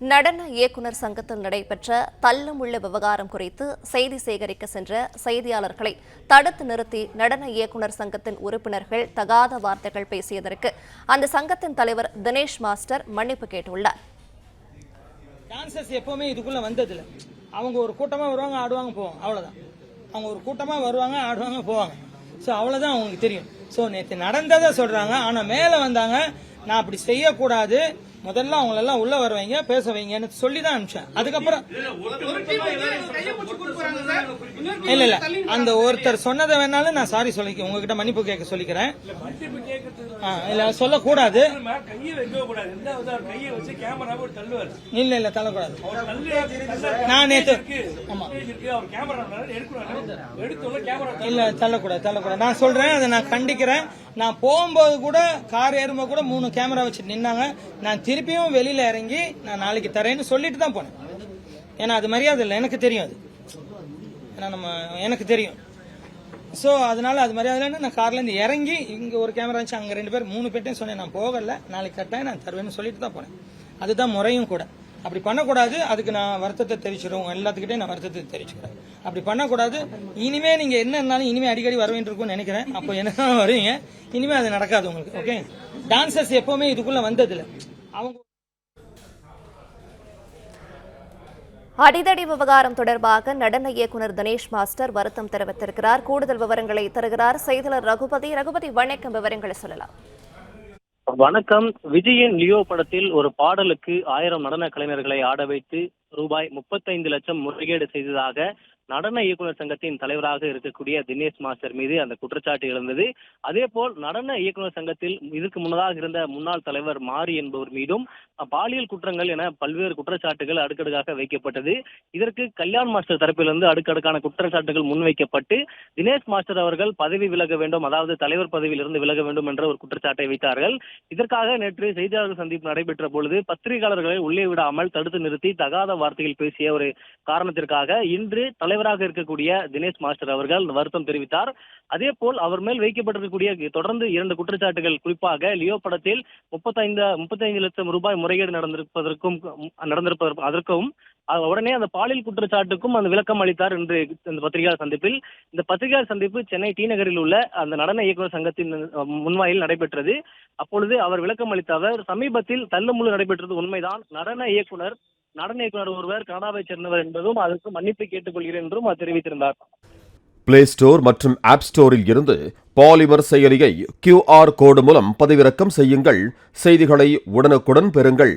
நடன இயக்குனர் சங்கத்தில் நடைபெற்ற தள்ளமுள்ள விவகாரம் குறித்து செய்தி சேகரிக்க சென்ற செய்தியாளர்களை தடுத்து நிறுத்தி நடன இயக்குனர் சங்கத்தின் உறுப்பினர்கள் தகாத வார்த்தைகள் பேசியதற்கு அந்த சங்கத்தின் தலைவர் தினேஷ் மாஸ்டர் மன்னிப்பு கேட்டுள்ளார். டான்சர்ஸ் எப்பவுமே இதுக்குள்ள வந்ததில்ல. அவங்க ஒரு கூட்டமா வருவாங்க ஆடுவாங்க போவாங்க. அவ்வளவுதான். அவங்க ஒரு கூட்டமா வருவாங்க ஆடுவாங்க போவாங்க. ஸோ அவ்வளவுதான் அவங்களுக்கு தெரியும். ஸோ நேற்று நடந்ததை சொல்றாங்க ஆனா மேல வந்தாங்க நான் அப்படி செய்யக்கூடாது. முதல்ல அவங்களெல்லாம் உள்ள வர வைங்க பேச வைங்கன்னு சொல்லி தான் அனுப்பிச்சேன். அதுக்கப்புறம் இல்ல இல்ல. அந்த ஒருத்தர் சொன்னதை வேணாலும் நான் சாரி சொல்லிக்க உங்ககிட்ட மன்னிப்பு கேட்க சொல்லிக்கிறேன். இல்ல சொல்லக்கூடாது. வச்சு இல்ல இல்ல தள்ளக்கூடாது. தள்ளு நான் நேத்து ஆமா. இல்ல தள்ளக்கூடாது தள்ளக்கூடாது. நான் சொல்றேன் அதை நான் கண்டிக்கிறேன். நான் போகும்போது கூட கார் ஏறும்போது கூட மூணு கேமரா வச்சுட்டு நின்னாங்க. நான் திருப்பியும் வெளியில இறங்கி நான் நாளைக்கு தரேன்னு சொல்லிட்டு தான் போனேன். ஏன்னா அது மரியாதை இல்லை. எனக்கு தெரியும் அது. ஏன்னா நம்ம எனக்கு தெரியும். ஸோ அதனால அது மரியாதை இல்லைன்னு நான் கார்லேருந்து இறங்கி இங்கே ஒரு கேமரா இருந்துச்சு. அங்கே ரெண்டு பேர் மூணு பேர்ட்டையும் சொன்னேன் நான் போகல. நாளைக்கு கட்டாயம் நான் தருவேன்னு சொல்லிட்டு தான் போனேன். அதுதான் முறையும் கூட. அப்படி பண்ணக்கூடாது. அதுக்கு நான் வருத்தத்தை தெரிவிச்சிடும் எல்லாத்துக்கிட்டையும் நான் வருத்தத்தை தெரிவிச்சுக்கிறேன். அப்படி பண்ணக்கூடாது. இனிமே நீங்க என்ன இருந்தாலும் இனிமே அடிக்கடி வர வேண்டியிருக்கும்னு நினைக்கிறேன். அப்போ என்ன வருவீங்க இனிமே அது நடக்காது உங்களுக்கு. ஓகே டான்சர்ஸ் எப்பவுமே இதுக்குள்ள வந்ததில்லை. அவங்க அடிதடி விவகாரம் தொடர்பாக நடன இயக்குனர் தினேஷ் மாஸ்டர் வருத்தம் தெரிவித்திருக்கிறார். கூடுதல் விவரங்களை தருகிறார் செய்தியாளர் ரகுபதி. ரகுபதி வணக்கம். விவரங்களை சொல்லலாம். வணக்கம். விஜயின் லியோ படத்தில் ஒரு பாடலுக்கு ஆயிரம் நடன கலைஞர்களை ஆட வைத்து ரூபாய் முப்பத்தைந்து லட்சம் முறைகேடு செய்ததாக நடன இயக்குனர் சங்கத்தின் தலைவராக இருக்கக்கூடிய தினேஷ் மாஸ்டர் மீது அந்த குற்றச்சாட்டு எழுந்தது. அதே போல் நடன இயக்குனர் சங்கத்தில் இதற்கு முன்னதாக இருந்த முன்னாள் தலைவர் மாரி என்பவர் மீதும் பாலியல் குற்றங்கள் என பல்வேறு குற்றச்சாட்டுகள் அடுக்கடுக்காக வைக்கப்பட்டது. இதற்கு கல்யாண் மாஸ்டர் தரப்பிலிருந்து அடுக்கடுக்கான குற்றச்சாட்டுகள் முன்வைக்கப்பட்டு தினேஷ் மாஸ்டர் அவர்கள் பதவி விலக வேண்டும் அதாவது தலைவர் பதவியிலிருந்து விலக வேண்டும் என்ற ஒரு குற்றச்சாட்டை வைத்தார்கள். இதற்காக நேற்று செய்தியாளர்கள் சந்திப்பு நடைபெற்ற பொழுது பத்திரிகையாளர்களை உள்ளே விடாமல் தடுத்து நிறுத்தி தகாத வார்த்தையில் பேசிய ஒரு காரணத்திற்காக இன்று தலைவராக இருக்கக்கூடிய தினேஷ் மாஸ்டர் அவர்கள் வருத்தம் தெரிவித்தார். அதே போல் அவர் மேல் வைக்கப்பட்டிருக்கக்கூடிய தொடர்ந்து இரண்டு குற்றச்சாட்டுகள் குறிப்பாக லியோ படத்தில் முப்பத்தைந்து முப்பத்தைந்து லட்சம் ரூபாய் முறைகேடு நடந்திருப்பதற்கும் நடந்திருப்பதற்கும் அதற்கும் உடனே அந்த பாலியல் குற்றச்சாட்டுக்கும் அந்த விளக்கம் அளித்தார் என்று இந்த பத்திரிகையாளர் சந்திப்பில். இந்த பத்திரிகையாளர் சந்திப்பு சென்னை டி நகரில் உள்ள அந்த நடன இயக்குநர் சங்கத்தின் முன்வாயில் நடைபெற்றது. அப்பொழுது அவர் விளக்கம் அளித்த அவர் சமீபத்தில் தள்ளுமுள்ளு நடைபெற்றது உண்மைதான். நடன இயக்குனர் நடன இயக்குனர் ஒருவர் கனடாவைச் சேர்ந்தவர் என்பதும் அதற்கு மன்னிப்பு கேட்டுக்கொள்கிறேன் என்றும் அவர் தெரிவித்திருந்தார். பிளே ஸ்டோர் மற்றும் ஆப் ஸ்டோரில் இருந்து பாலிமர் செயலியை கியூஆர் கோடு மூலம் பதிவிறக்கம் செய்யுங்கள். செய்திகளை உடனுக்குடன் பெறுங்கள்.